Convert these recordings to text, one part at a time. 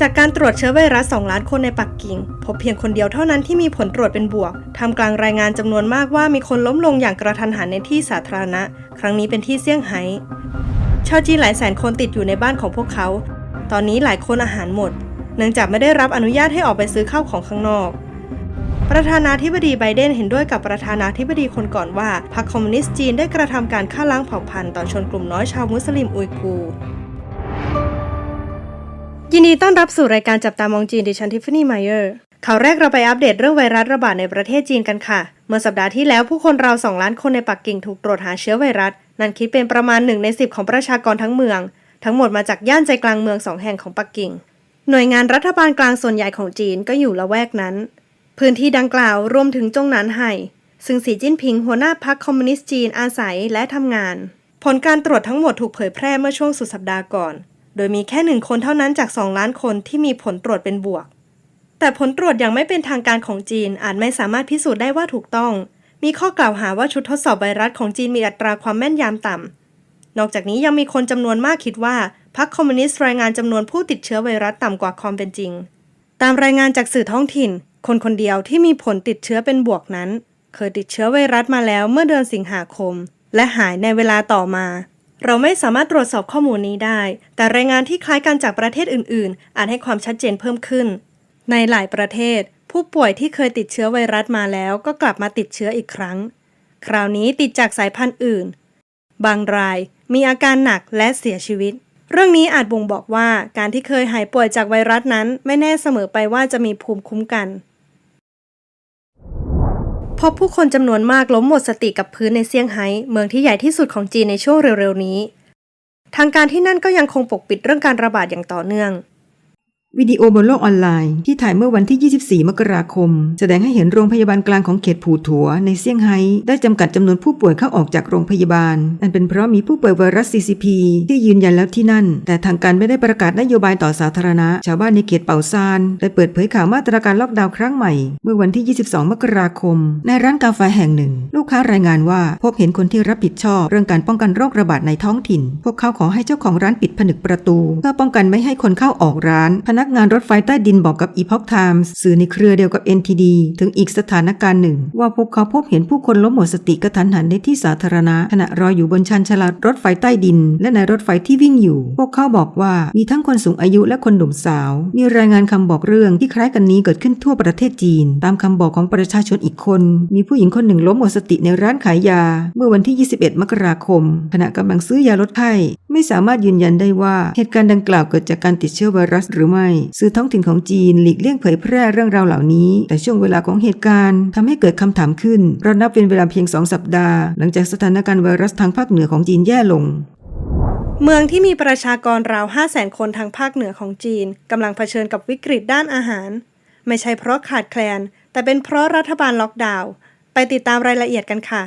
จากการตรวจเชื้อไวรัส 2 ล้านคนในปักกิ่ง พบเพียงคนเดียวเท่านั้นที่มีผลตรวจเป็นบวกทำกลางรายงานจำนวนมากว่ามีคนล้มลงอย่างกระทันหันในที่สาธารณะ ครั้งนี้เป็นที่เซี่ยงไฮ้ชาวจีนหลายแสนคนติดอยู่ในบ้านของพวกเขา ตอนนี้หลายคนอาหารหมด เนื่องจากไม่ได้รับอนุญาตให้ออกไปซื้อข้าวของข้างนอก ประธานาธิบดีไบเดนเห็นด้วยกับประธานาธิบดีคนก่อนว่าพรรคคอมมิวนิสต์จีนได้กระทำการฆ่าล้างเผ่าพันธุ์ต่อชนกลุ่มน้อยชาวมุสลิมอุยกูร์ ยินดีต้อนรับสู่รายการจับตามองจีนดิฉันทิฟฟานี่ไมเออร์ข่าวแรกเราไปอัปเดตเรื่องไวรัสระบาดในประเทศจีนกันค่ะ เมื่อสัปดาห์ที่แล้วผู้คนราว 2 ล้านคนในปักกิ่งถูกตรวจหาเชื้อไวรัส นั่นคิดเป็นประมาณ 1 ใน 10 ของประชากรทั้งเมือง ทั้งหมดมาจากย่านใจกลางเมืองสองแห่งของปักกิ่ง หน่วยงานรัฐบาลกลางส่วนใหญ่ของจีนก็อยู่ละแวกนั้น พื้นที่ดังกล่าวรวมถึงจงหนานไห่ซึ่งสีจิ้นผิงหัวหน้าพรรคคอมมิวนิสต์จีนอาศัยและทำงาน ผลการตรวจทั้งหมดถูกเผยแพร่เมื่อช่วงสุดสัปดาห์ก่อน ดยมีแค่หนึ่งคนเท่านั้นจาก 2 ล้านคนที่มีผลตรวจเป็นบวก แต่ผลตรวจอย่างไม่เป็นทางการของจีนอาจไม่สามารถพิสูจน์ได้ว่าถูกต้อง มีข้อกล่าวหาว่าชุดทดสอบไวรัสของจีนมีอัตราความแม่นยำต่ำ นอกจากนี้ยังมีคนจำนวนมากคิดว่าพรรคคอมมิวนิสต์รายงานจำนวนผู้ติดเชื้อไวรัสต่ำกว่าความเป็นจริง ตามรายงานจากสื่อท้องถิ่น คนคนเดียวที่มีผลติดเชื้อเป็นบวกนั้น เคยติดเชื้อไวรัสมาแล้วเมื่อเดือนสิงหาคม และหายในเวลาต่อมา เราไม่สามารถตรวจสอบข้อมูลนี้ได้ แต่รายงานที่คล้ายกันจากประเทศอื่น ๆอาจให้ความชัดเจนเพิ่มขึ้น ในหลายประเทศ ผู้ป่วยที่เคยติดเชื้อไวรัสมาแล้วก็กลับมาติดเชื้ออีกครั้ง คราวนี้ติดจากสายพันธุ์อื่น บางรายมีอาการหนักและเสียชีวิต เรื่องนี้อาจบ่งบอกว่าการที่เคยหายป่วยจากไวรัสนั้น ไม่แน่เสมอไปว่าจะมีภูมิคุ้มกัน พบผู้คนจำนวนมากล้มหมดสติกับพื้นในเซี่ยงไฮ้เมืองที่ใหญ่ที่สุดของจีนในช่วงเร็วๆนี้ ทางการที่นั่นก็ยังคงปกปิดเรื่องการระบาดอย่างต่อเนื่อง วิดีโอบนโลกออนไลน์ที่ถ่ายเมื่อวันที่ 24 มกราคม แสดงให้เห็นโรงพยาบาลกลางของเขตผู่ถัวในเซี่ยงไฮ้ได้จำกัดจำนวนผู้ป่วยเข้าออกจากโรงพยาบาลนั่นเป็นเพราะมีผู้ป่วยไวรัส CCP ที่ยืนยันแล้วที่นั่น แต่ทางการไม่ได้ประกาศนโยบายต่อสาธารณะ ชาวบ้านในเขตเป่าซานได้เปิดเผยข่าวมาตรการล็อกดาวน์ครั้งใหม่ เมื่อวันที่ 22 มกราคม ในร้านกาแฟแห่งหนึ่ง ลูกค้ารายงานว่าพบเห็นคนที่รับผิดชอบ เรื่องการป้องกันโรคระบาดในท้องถิ่น พวกเขาขอให้เจ้าของร้านปิดผนึกประตูเพื่อป้องกันไม่ให้คนเข้าออกร้านพนักนักงานรถไฟใต้ดินบอกกับ Epoch Times สื่อในเครือเดียวกับ NTD ถึงอีกสถานการณ์หนึ่ง ว่าพวกเขาพบเห็นผู้คนล้มหมดสติกระทันหันในที่สาธารณะขณะรออยู่บนชันชาลารถไฟใต้ดิน และในรถไฟที่วิ่งอยู่ พวกเขาบอกว่ามีทั้งคนสูงอายุและคนหนุ่มสาว มีรายงานคำบอกเรื่องที่คล้ายกันนี้เกิดขึ้นทั่วประเทศจีน ตามคำบอกของประชาชนอีกคน มีผู้หญิงคนหนึ่งล้มหมดสติในร้านขายยา เมื่อวันที่ 21 มกราคม ขณะกำลังซื้อยาลดไข้ไม่สามารถยืนยันได้ว่าเหตุการณ์ดังกล่าวเกิดจากการติดเชื้อไวรัสหรือไม่สื่อท้องถิ่นของจีนหลีกเลี่ยงเผยแพร่เรื่องราวเหล่านี้ แต่ช่วงเวลาของเหตุการณ์ทำให้เกิดคำถามขึ้นเพราะนับเป็นเวลาเพียงสองสัปดาห์ หลังจากสถานการณ์ไวรัสทางภาคเหนือของจีนแย่ลงเมืองที่มีประชากรราว 5 0 0แสนคนทางภาคเหนือของจีนกำลังเผชิญกับวิกฤตด้านอาหาร ไม่ใช่เพราะขาดแคลน แต่เป็นเพราะรัฐบาลล็อกดาวน์ ไปติดตามรายละเอียดกันค่ะ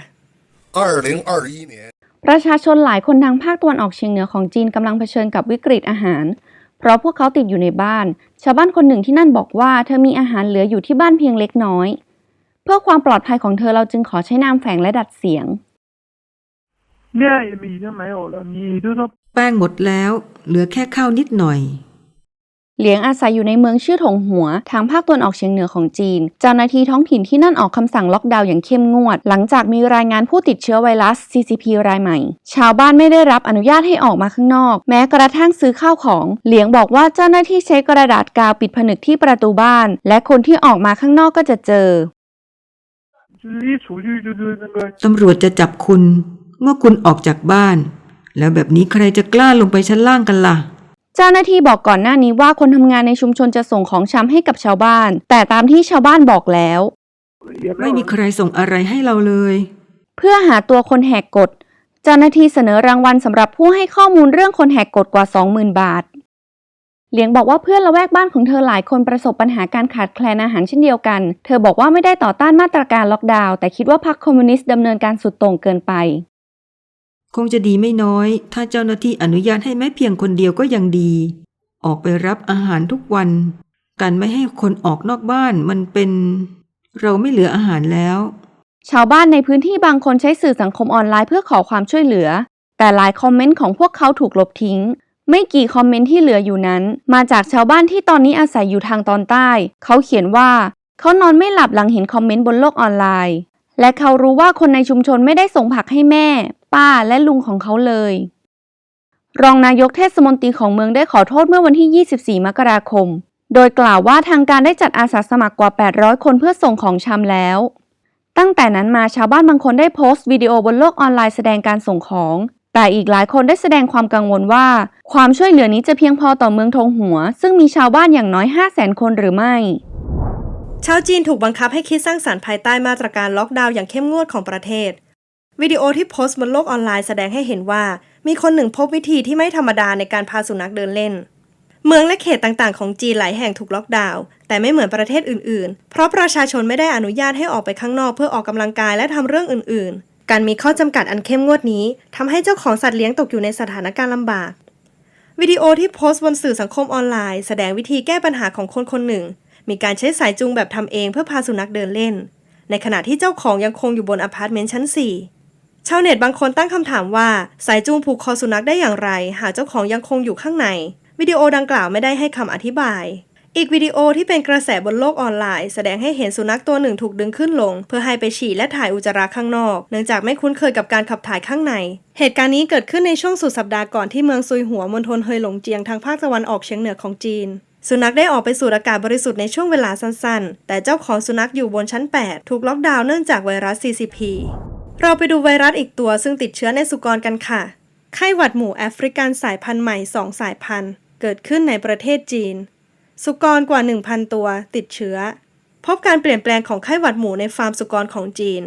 2021ประชาชนหลายคนทางภาคตะวันออกเฉียงเหนือของจีนกำลังเผชิญกับวิกฤตอาหาร เพราะพวกเขาติดอยู่ในบ้าน ชาวบ้านคนหนึ่งที่นั่นบอกว่าเธอมีอาหารเหลืออยู่ที่บ้านเพียงเล็กน้อย เพื่อความปลอดภัยของเธอเราจึงขอใช้นามแฝงและดัดเสียงแป้งหมดแล้ว เหลือแค่ข้าวนิดหน่อย เหลียงอาศัยอยู่ในเมืองชื่อถงหัว ทางภาคตะวันออกเฉียงเหนือของจีน เจ้าหน้าที่ท้องถิ่นที่นั่นออกคำสั่งล็อกดาวน์อย่างเข้มงวด หลังจากมีรายงานผู้ติดเชื้อไวรัส CCP รายใหม่ ชาวบ้านไม่ได้รับอนุญาตให้ออกมาข้างนอก แม้กระทั่งซื้อข้าวของ เหลียงบอกว่าเจ้าหน้าที่ใช้กระดาษกาวปิดผนึกที่ประตูบ้าน และคนที่ออกมาข้างนอกก็จะเจอตำรวจจะจับคุณ เมื่อคุณออกจากบ้าน แล้วแบบนี้ใครจะกล้าลงไปชั้นล่างกันละ่ะ จ้าหน้าที่บอกก่อนหน้านี้ว่าคนทำงานในชุมชนจะส่งของชำให้กับชาวบ้าน แต่ตามที่ชาวบ้านบอกแล้ว ไม่มีใครส่งอะไรให้เราเลย เพื่อหาตัวคนแหกกฎ เจ้าหน้าที่เสนอรางวัลสำหรับผู้ให้ข้อมูลเรื่องคนแหกกฎกว่า 20,000 บาท เหลียงบอกว่าเพื่อนละแวกบ้านของเธอหลายคนประสบปัญหาการขาดแคลนอาหารเช่นเดียวกัน เธอบอกว่าไม่ได้ต่อต้านมาตรการล็อกดาวน์แต่คิดว่าพรรคคอมมิวนิสต์ดำเนินการสุดโต่งเกินไป คงจะดีไม่น้อย ถ้าเจ้าหน้าที่อนุญาตให้แม้เพียงคนเดียวก็ยังดี ออกไปรับอาหารทุกวัน การไม่ให้คนออกนอกบ้านมันเป็น เราไม่เหลืออาหารแล้ว ชาวบ้านในพื้นที่บางคนใช้สื่อสังคมออนไลน์เพื่อขอความช่วยเหลือ แต่หลายคอมเมนต์ของพวกเขาถูกลบทิ้ง ไม่กี่คอมเมนต์ที่เหลืออยู่นั้น มาจากชาวบ้านที่ตอนนี้อาศัยอยู่ทางตอนใต้ เขาเขียนว่า เขานอนไม่หลับหลังเห็นคอมเมนต์บนโลกออนไลน์และเขารู้ว่าคนในชุมชนไม่ได้ส่งผักให้แม่ ป้าและลุงของเขาเลย รองนายกเทศมนตรีของเมืองได้ขอโทษเมื่อวันที่ 24 มกราคม โดยกล่าวว่าทางการได้จัดอาสาสมัครกว่า 800 คนเพื่อส่งของชำแล้ว ตั้งแต่นั้นมาชาวบ้านบางคนได้โพสต์วิดีโอบนโลกออนไลน์แสดงการส่งของ แต่อีกหลายคนได้แสดงความกังวลว่า ความช่วยเหลือนี้จะเพียงพอต่อเมืองทงหัว ซึ่งมีชาวบ้านอย่างน้อย 500,000 คนหรือไม่ชาวจีนถูกบังคับให้คิดสร้างสรรค์ภายใต้มาตรการล็อกดาวน์อย่างเข้มงวดของประเทศ วิดีโอที่โพสต์บนโลกออนไลน์แสดงให้เห็นว่า มีคนหนึ่งพบวิธีที่ไม่ธรรมดาในการพาสุนัขเดินเล่น เมืองและเขตต่างๆของจีนหลายแห่งถูกล็อกดาวน์แต่ไม่เหมือนประเทศอื่นๆ เพราะประชาชนไม่ได้อนุญาตให้ออกไปข้างนอกเพื่อออกกำลังกายและทำเรื่องอื่น ๆ การมีข้อจำกัดอันเข้มงวดนี้ทำให้เจ้าของสัตว์เลี้ยงตกอยู่ในสถานการณ์ลำบาก วิดีโอที่โพสต์บนสื่อสังคมออนไลน์ แสดงวิธีแก้ปัญหาของคนคนหนึ่ง มีการใช้สายจูงแบบทำเองเพื่อพาสุนัขเดินเล่น ในขณะที่เจ้าของยังคงอยู่บนอพาร์ตเมนต์ชั้น4 ชาวเน็ตบางคนตั้งคำถามว่า สายจูงผูกคอสุนัขได้อย่างไร หากเจ้าของยังคงอยู่ข้างใน วิดีโอดังกล่าวไม่ได้ให้คำอธิบาย อีกวิดีโอที่เป็นกระแสบนโลกออนไลน์ แสดงให้เห็นสุนัขตัวหนึ่งถูกดึงขึ้นลง เพื่อให้ไปฉี่และถ่ายอุจจาระข้างนอก เนื่องจากไม่คุ้นเคยกับการขับถ่ายข้างใน เหตุการณ์นี้เกิดขึ้นในช่วงสุดสัปดาห์ก่อนที่เมืองซุยหัวมณฑลเฮยหลงเจียงทางภาคตะวันออกเฉียงเหนือของจีนสุนัขได้ออกไปสูดอากาศบริสุทธิ์ในช่วงเวลาสั้นๆ แต่เจ้าของสุนัขอยู่บนชั้น 8 ถูกล็อกดาวน์เนื่องจากไวรัส CCP เราไปดูไวรัสอีกตัวซึ่งติดเชื้อในสุกรกันค่ะ ไข้หวัดหมูแอฟริกันสายพันธุ์ใหม่ 2 สายพันธุ์ เกิดขึ้นในประเทศจีน สุกรกว่า 1,000 ตัวติดเชื้อ พบการเปลี่ยนแปลงของไข้หวัดหมูในฟาร์มสุกรของจีน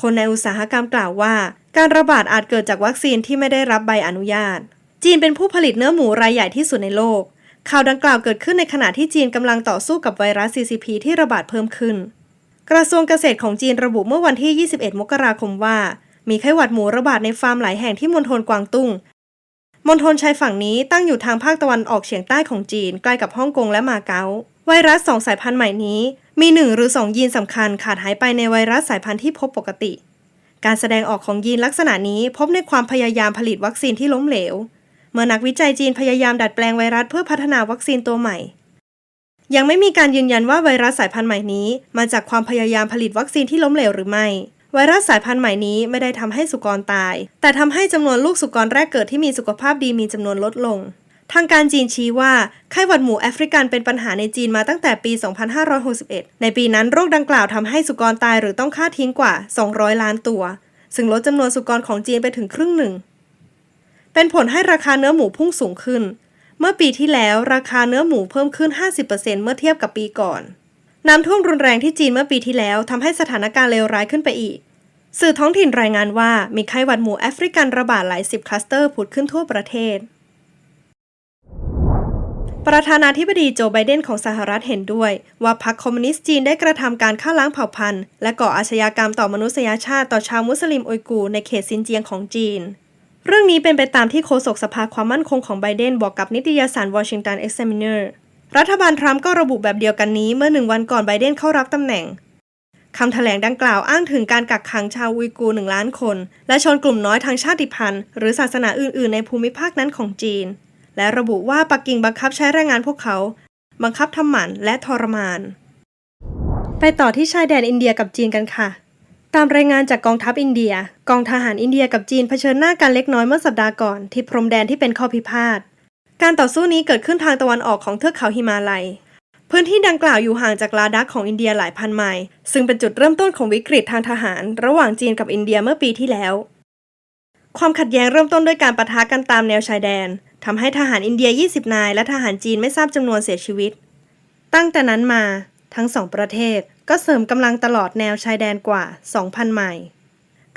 คนในอุตสาหกรรมกล่าวว่า การระบาดอาจเกิดจากวัคซีนที่ไม่ได้รับใบอนุญาต จีนเป็นผู้ผลิตเนื้อหมูรายใหญ่ที่สุดในโลก ข่าวดังกล่าวเกิดขึ้นในขณะที่จีนกำลังต่อสู้กับไวรัส CCP ที่ระบาดเพิ่มขึ้น กระทรวงเกษตรของจีนระบุเมื่อวันที่ 21 มกราคมว่า มีไข้หวัดหมูระบาดในฟาร์มหลายแห่งที่มณฑลกวางตุ้งมณฑลชายฝั่งนี้ตั้งอยู่ทางภาคตะวันออกเฉียงใต้ของจีนใกล้กับฮ่องกงและมาเก๊า ไวรัสสองสายพันธุ์ใหม่นี้ มีหนึ่งหรือสองยีนสำคัญขาดหายไปในไวรัสสายพันธุ์ที่พบปกติ การแสดงออกของยีนลักษณะนี้พบในความพยายามผลิตวัคซีนที่ล้มเหลว เมื่อนักวิจัยจีนพยายามดัดแปลงไวรัสเพื่อพัฒนาวัคซีนตัวใหม่ ยังไม่มีการยืนยันว่าไวรัสสายพันธุ์ใหม่นี้ มาจากความพยายามผลิตวัคซีนที่ล้มเหลวหรือไม่ ไวรัสสายพันธุ์ใหม่นี้ไม่ได้ทำให้สุกรตาย แต่ทำให้จำนวนลูกสุกรแรกเกิดที่มีสุขภาพดีมีจำนวนลดลง ทางการจีนชี้ว่าไข้หวัดหมูแอฟริกันเป็นปัญหาในจีนมาตั้งแต่ปี 2561 ในปีนั้นโรคดังกล่าวทำให้สุกรตายหรือต้องฆ่าทิ้งกว่า 200 ล้านตัว ซึ่งลดจำนวนสุกรของจีนไปถึงครึ่งหนึ่งเป็นผลให้ราคาเนื้อหมูพุ่งสูงขึ้น เมื่อปีที่แล้วราคาเนื้อหมูเพิ่มขึ้น 50%เมื่อเทียบกับปีก่อน น้ำท่วมรุนแรงที่จีนเมื่อปีที่แล้วทำให้สถานการณ์เลวร้ายขึ้นไปอีก สื่อท้องถิ่นรายงานว่ามีไข้หวัดหมูแอฟริกันระบาดหลายสิบคลัสเตอร์ผุดขึ้นทั่วประเทศ ประธานาธิบดีโจไบเดนของสหรัฐเห็นด้วย ว่าพรรคคอมมิวนิสต์จีนได้กระทำการฆ่าล้างเผ่าพันธุ์ และก่ออาชญากรรมต่อมนุษยชาติต่อชาวมุสลิมอุยกูในเขตซินเจียงของจีน เรื่องนี้เป็นไปตามที่โฆษกสภาความมั่นคงของไบเดนบอกกับนิตยสารวอชิงตันเอ็กซ m มิเนอร์รัฐบาลทรัมป์ก็ระบุแบบเดียวกันนี้เมื่อหนึ่งวันก่อนไบเดนเข้ารับตำแหน่งคำแถลงดังกล่าวอ้างถึงการกักขังชาวอุยกูหนึ่งล้านคน และชนกลุ่มน้อยทางชาติพันธุ์ หรือศาสนาอื่น ๆ ในภูมิภาคนั้นของจีน และระบุว่าปักกิ่งบังคับใช้แรงงานพวกเขา บังคับทำหมันและทรมาน ไปต่อที่ชายแดนอินเดียกับจีนกันค่ะ ตามรายงานจากกองทัพอินเดีย กองทหารอินเดียกับจีนเผชิญหน้ากันเล็กน้อยเมื่อสัปดาห์ก่อนที่พรมแดนที่เป็นข้อพิพาท การต่อสู้นี้เกิดขึ้นทางตะวันออกของเทือกเขาหิมาลัย พื้นที่ดังกล่าวอยู่ห่างจากลาดักของอินเดียหลายพันไมล์ ซึ่งเป็นจุดเริ่มต้นของวิกฤตทางทหาร ระหว่างจีนกับอินเดียเมื่อปีที่แล้ว ความขัดแย้งเริ่มต้นด้วยการปะทะกันตามแนวชายแดนทำให้ทหารอินเดีย 20 นาย และทหารจีนไม่ทราบจำนวนเสียชีวิต ตั้งแต่นั้นมาทั้งสองประเทศ ก็เสริมกำลังตลอดแนวชายแดนกว่า 2,000 ไมล์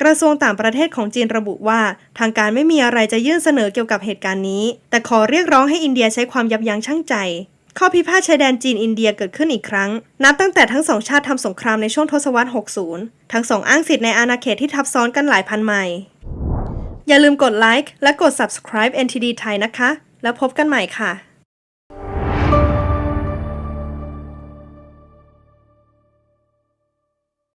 กระทรวงต่างประเทศของจีนระบุว่า ทางการไม่มีอะไรจะยื่นเสนอเกี่ยวกับเหตุการณ์นี้ แต่ขอเรียกร้องให้อินเดียใช้ความยับยั้งชั่งใจ ข้อพิพาทชายแดนจีนอินเดียเกิดขึ้นอีกครั้ง นับตั้งแต่ทั้งสองชาติทำสงครามในช่วงทศวรรษ 60 ทั้งสองอ้างสิทธิ์ในอาณาเขตที่ทับซ้อนกันหลายพันไมล์อย่าลืมกดไลค์และกด subscribe NTD ไทยนะคะ แล้วพบกันใหม่ค่ะ